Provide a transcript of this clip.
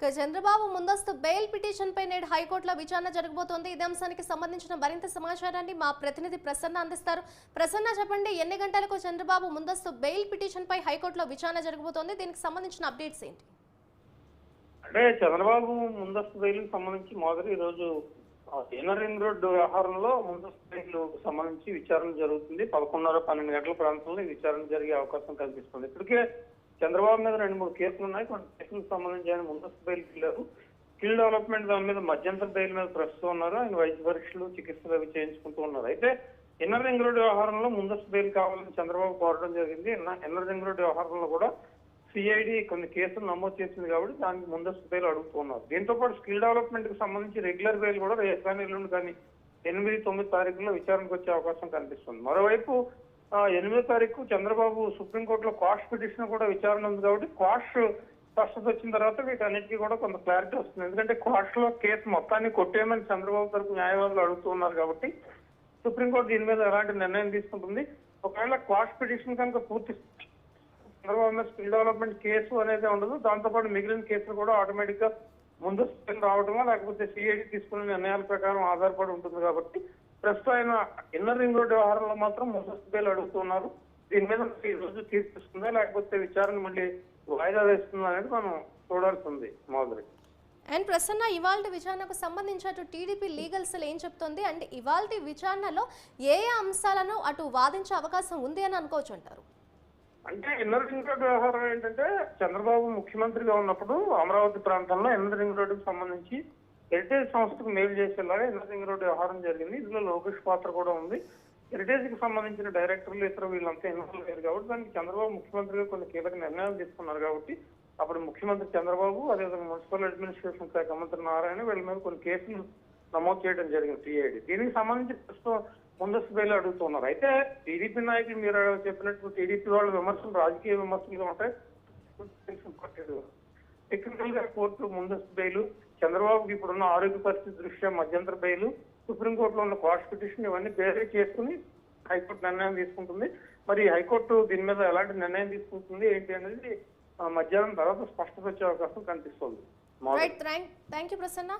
ఇక చంద్రబాబు ముందస్తు bail petition పై నేడు హైకోర్టులో విచారణ జరగబోతోంది. ఇదే అంశానికి సంబంధించిన మరింత సమాచారాన్ని మా ప్రతినిధి ప్రసన్న అందిస్తారు. ప్రసన్న చెప్పండి ఎన్ని గంటలకు చంద్రబాబు ముందస్తు బెయిల్ పిటిషన్ పై హైకోర్టులో విచారణ జరగబోతోంది? దీనికి సంబంధించిన అప్డేట్స్ ఏంటి? అంటే చంద్రబాబు ముందస్తు బెయిల్ సంబంధించి మొదటి ఈరోజు ఇన్నర్ రింగ్ రోడ్ వ్యవహారంలో ముందస్తు బెయిల్ సంబంధించి విచారణ జరుగుతుంది. పదకొండున్నర పన్నెండు గంటల ప్రాంతంలో విచారణ జరిగే అవకాశం కల్పిస్తుంది. ఇప్పటికే చంద్రబాబు మీద రెండు మూడు కేసులు ఉన్నాయి. కొన్ని కేసులకు సంబంధించి ఆయన ముందస్తు బెయిల్ వెళ్ళారు. స్కిల్ డెవలప్మెంట్ దాని మీద మధ్యంతర బెయిల్ మీద ప్రస్తుతం ఉన్నారు. ఆయన వైద్య పరీక్షలు చికిత్సలు అవి చేయించుకుంటూ ఉన్నారు. అయితే ఇన్నర్ రింగ్ రోడ్ వ్యవహారంలో ముందస్తు బెయిల్ కావాలని చంద్రబాబు కోరడం జరిగింది. ఇన్నర్ రింగ్ రోడ్ వ్యవహారంలో కూడా సిఐడి కొన్ని కేసులు నమోదు చేసింది కాబట్టి దానికి ముందస్తు బెయిల్ అడుగుతున్నారు దీంతో పాటు స్కిల్ డెవలప్మెంట్కి సంబంధించి రెగ్యులర్ బెయిల్ కూడా రేపు కానీ ఎల్లుండి కానీ ఎనిమిది తొమ్మిది తారీఖుల్లో విచారణకు వచ్చే అవకాశం కనిపిస్తుంది. మరోవైపు ఎనిమిదో తారీఖు చంద్రబాబు సుప్రీంకోర్టులో క్వాష్ పిటిషన్ కూడా విచారణ ఉంది కాబట్టి క్వాష్ స్పష్టత వచ్చిన తర్వాత వీటన్నిటికీ కూడా కొంత క్లారిటీ వస్తుంది. ఎందుకంటే క్వాష్లో కేసు మొత్తాన్ని కొట్టేయమని చంద్రబాబు తరపు న్యాయవాదులు అడుగుతున్నారు కాబట్టి సుప్రీంకోర్టు దీని మీద ఎలాంటి నిర్ణయం తీసుకుంటుంది. ఒకవేళ క్వాష్ పిటిషన్ కనుక పూర్తి చంద్రబాబు మీద స్కిల్ డెవలప్మెంట్ కేసు అనేది ఉండదు. దాంతోపాటు మిగిలిన కేసులు కూడా ఆటోమేటిక్గా ముందు రావడమా లేకపోతే సిఐడి తీసుకునే నిర్ణయాల ప్రకారం ఆధారపడి ఉంటుంది కాబట్టి ప్రస్తుతం ఆయన ఇన్నర్ రింగ్ రోడ్ వ్యవహారంలో మాత్రం ముందస్తు బెయిల్ అడుగుతున్నారు. దీని మీద ఈ రోజు తీర్పిస్తుందా లేకపోతే విచారణ మళ్ళీ వాయిదా వేస్తుందా అనేది మనం చూడాల్సి ఉంది మాధురి. అండ్ ప్రసన్న ఇవాళ విచారణకు సంబంధించి అటు టీడీపీ లీగల్ సెల్ ఏం చెప్తోంది? అండ్ ఇవాళ విచారణలో ఏ ఏ అంశాలను అటు వాదించే అవకాశం ఉంది అని అనుకోవచ్చు అంటారు. అంటే ఇన్నర్ రింగ్ రోడ్ వ్యవహారం ఏంటంటే చంద్రబాబు ముఖ్యమంత్రిగా ఉన్నప్పుడు అమరావతి ప్రాంతంలో ఇన్నర్ రింగ్ రోడ్డుకు సంబంధించి హెరిటేజ్ సంస్థకు మేలు చేసేలాగా ఇంద్రసింగ్ రింగ్ రోడ్ వ్యవహారం జరిగింది. ఇందులో లోకేష్ పాత్ర కూడా ఉంది. హెరిటేజ్కి సంబంధించిన డైరెక్టర్లు ఇతర వీళ్ళంతా ఇన్వాల్వ్ అయ్యారు కాబట్టి దానికి చంద్రబాబు ముఖ్యమంత్రిగా కొన్ని కీలక నిర్ణయాలు తీసుకున్నారు కాబట్టి అప్పుడు ముఖ్యమంత్రి చంద్రబాబు అదేవిధంగా మున్సిపల్ అడ్మినిస్ట్రేషన్ శాఖ మంత్రి నారాయణ వీళ్ళ మీద కొన్ని కేసులు నమోదు చేయడం జరిగింది సిఐడి దీనికి సంబంధించి ప్రస్తుతం ముందస్తు బెయిల్ అడుగుతున్నారు. అయితే టీడీపీ నాయకులు మీరు చెప్పినట్టు టీడీపీ వాళ్ళ విమర్శలు రాజకీయ విమర్శలుగా ఉంటాయి టెక్నికల్గా కోర్టు ముందస్తు బెయిల్ చంద్రబాబుకి ఇప్పుడున్న ఆరోగ్య పరిస్థితి దృష్ట్యా మధ్యంతర బెయిల్ సుప్రీంకోర్టులో ఉన్న క్వాష్ పిటిషన్ ఇవన్నీ బేరే చేసుకుని హైకోర్టు నిర్ణయం తీసుకుంటుంది. మరి హైకోర్టు దీని మీద ఎలాంటి నిర్ణయం తీసుకుంటుంది ఏంటి అనేది మధ్యాహ్నం తర్వాత స్పష్టత వచ్చే అవకాశం కనిపిస్తుంది. Thank you Prasanna.